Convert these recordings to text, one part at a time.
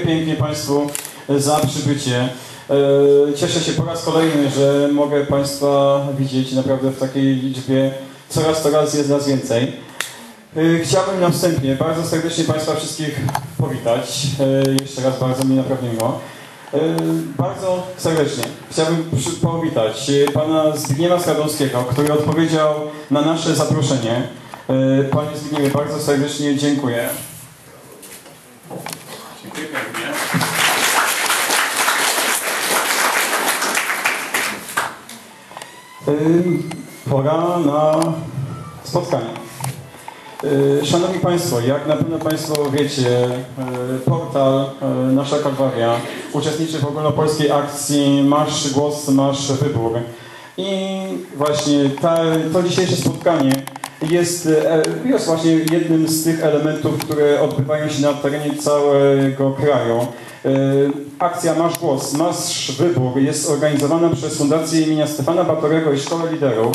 pięknie Państwu za przybycie. E, Cieszę się po raz kolejny, że mogę Państwa widzieć naprawdę w takiej liczbie. Coraz to raz jest nas więcej. E, Chciałbym na wstępie bardzo serdecznie Państwa wszystkich powitać. E, Jeszcze raz bardzo mi naprawdę miło. Bardzo serdecznie chciałbym powitać Pana Zbigniewa Skradomskiego, który odpowiedział na nasze zaproszenie. Panie Zbigniewie, bardzo serdecznie. Dziękuję Pora na spotkanie. Yy, Szanowni Państwo, jak na pewno Państwo wiecie, yy, portal yy, Nasza Kalwaria uczestniczy w ogólnopolskiej akcji Masz Głos, Masz Wybór. I właśnie ta, to dzisiejsze spotkanie jest, jest właśnie jednym z tych elementów, które odbywają się na terenie całego kraju. E, Akcja Masz Głos, Masz Wybór jest organizowana przez Fundację imienia Stefana Batorego i Szkołę Liderów.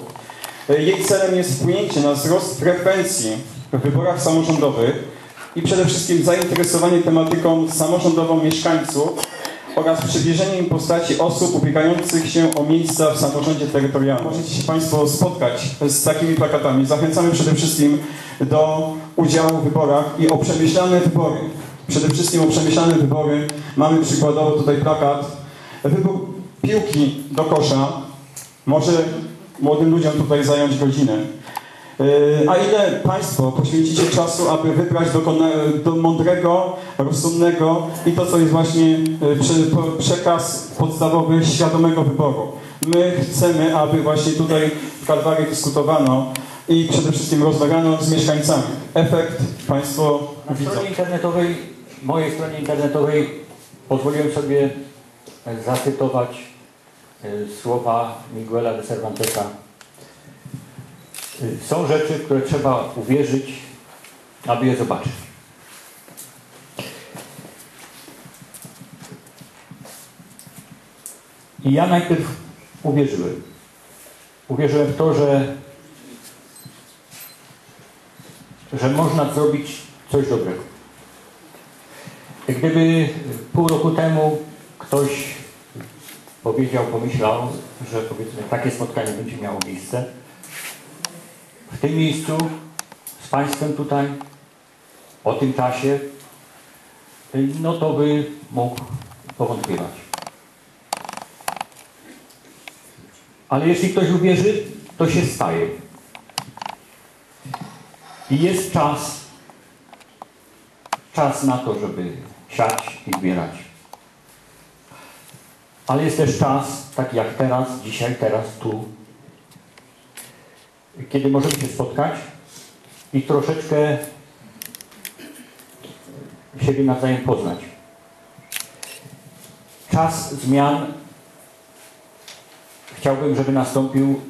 E, Jej celem jest wpłynięcie na wzrost frekwencji w wyborach samorządowych i przede wszystkim zainteresowanie tematyką samorządową mieszkańców oraz przybliżenie im postaci osób ubiegających się o miejsca w samorządzie terytorialnym. Możecie się Państwo spotkać z takimi plakatami. Zachęcamy przede wszystkim do udziału w wyborach i o przemyślane wybory. Przede wszystkim o przemyślane wybory. Mamy przykładowo tutaj plakat. Wybór piłki do kosza może młodym ludziom tutaj zająć godzinę. Yy, A ile Państwo poświęcicie czasu, aby wybrać dokona- do mądrego, rozsądnego i to, co jest właśnie po- przekaz podstawowy świadomego wyboru? My chcemy, aby właśnie tutaj w Kalwarii dyskutowano i przede wszystkim rozmawiano z mieszkańcami. Efekt Państwo Na widzą. stronie internetowej, mojej stronie internetowej pozwoliłem sobie e, zacytować e, słowa Miguela de Cervantesa. E, Są rzeczy, które trzeba uwierzyć, aby je zobaczyć. I ja najpierw uwierzyłem. Uwierzyłem w to, że że można zrobić coś dobrego. Gdyby pół roku temu ktoś powiedział, pomyślał, że powiedzmy takie spotkanie będzie miało miejsce, w tym miejscu, z Państwem tutaj, o tym czasie, no to by mógł powątpiewać. Ale jeśli ktoś uwierzy, to się staje. I jest czas, czas na to, żeby siać i zbierać. Ale jest też czas, taki jak teraz, dzisiaj, teraz, tu, kiedy możemy się spotkać i troszeczkę siebie nawzajem poznać. Czas zmian chciałbym, żeby nastąpił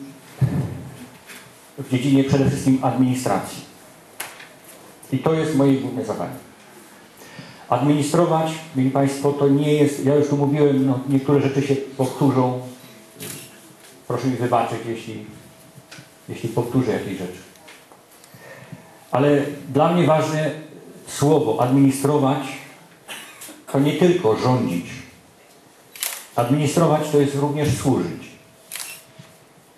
w dziedzinie przede wszystkim administracji. I to jest moje główne zadanie. Administrować, mieli Państwo, to nie jest, ja już tu mówiłem, no, niektóre rzeczy się powtórzą. Proszę mi wybaczyć, jeśli, jeśli powtórzę jakieś rzeczy. Ale dla mnie ważne słowo administrować to nie tylko rządzić. Administrować to jest również służyć.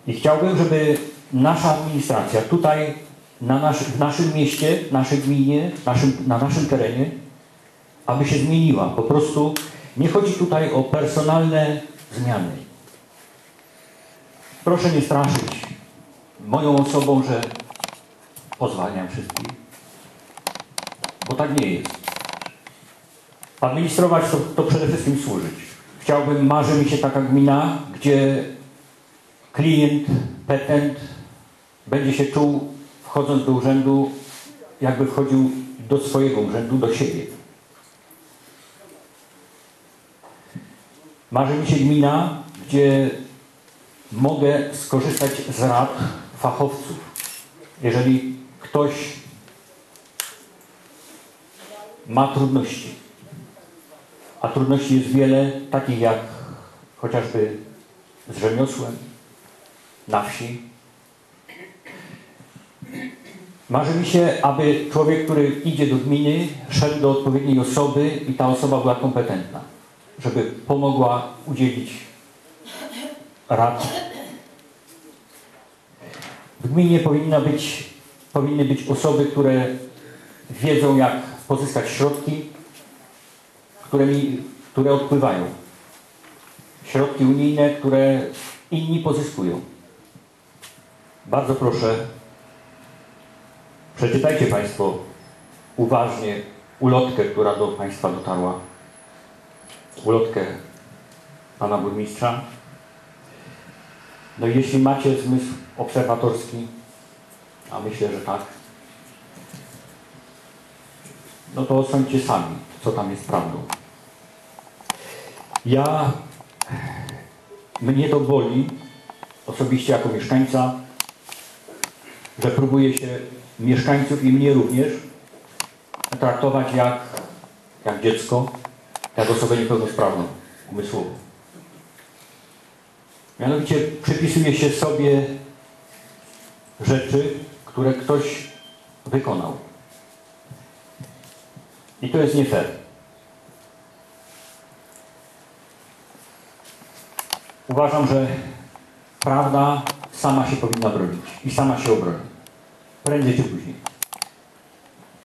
I chciałbym, żeby nasza administracja tutaj na nasz, w naszym mieście, naszej gminie, naszym, na naszym terenie, aby się zmieniła. Po prostu nie chodzi tutaj o personalne zmiany. Proszę nie straszyć moją osobą, że pozwalniam wszystkich. Bo tak nie jest. Administrować to, to przede wszystkim służyć. Chciałbym, marzy mi się taka gmina, gdzie klient, petent będzie się czuł wchodząc do urzędu, jakby wchodził do swojego urzędu, do siebie. Marzy mi się gmina, gdzie mogę skorzystać z rad fachowców. Jeżeli ktoś ma trudności, a trudności jest wiele, takich jak chociażby z rzemiosłem na wsi, Marzy mi się, aby człowiek, który idzie do gminy, szedł do odpowiedniej osoby i ta osoba była kompetentna, żeby pomogła udzielić rad. W gminie powinna być, powinny być osoby, które wiedzą, jak pozyskać środki, które, mi, które odpływają. Środki unijne, które inni pozyskują. Bardzo proszę, przeczytajcie Państwo uważnie ulotkę, która do Państwa dotarła. Ulotkę Pana Burmistrza. No i jeśli macie zmysł obserwatorski, a myślę, że tak, no to osądźcie sami, co tam jest prawdą. Ja, mnie to boli, osobiście jako mieszkańca, że próbuje się mieszkańców i mnie również traktować jak, jak dziecko, jak osobę niepełnosprawną umysłowo. Mianowicie przypisuje się sobie rzeczy, które ktoś wykonał. I to jest nie fair. Uważam, że prawda sama się powinna bronić i sama się obroni. Prędzej czy później.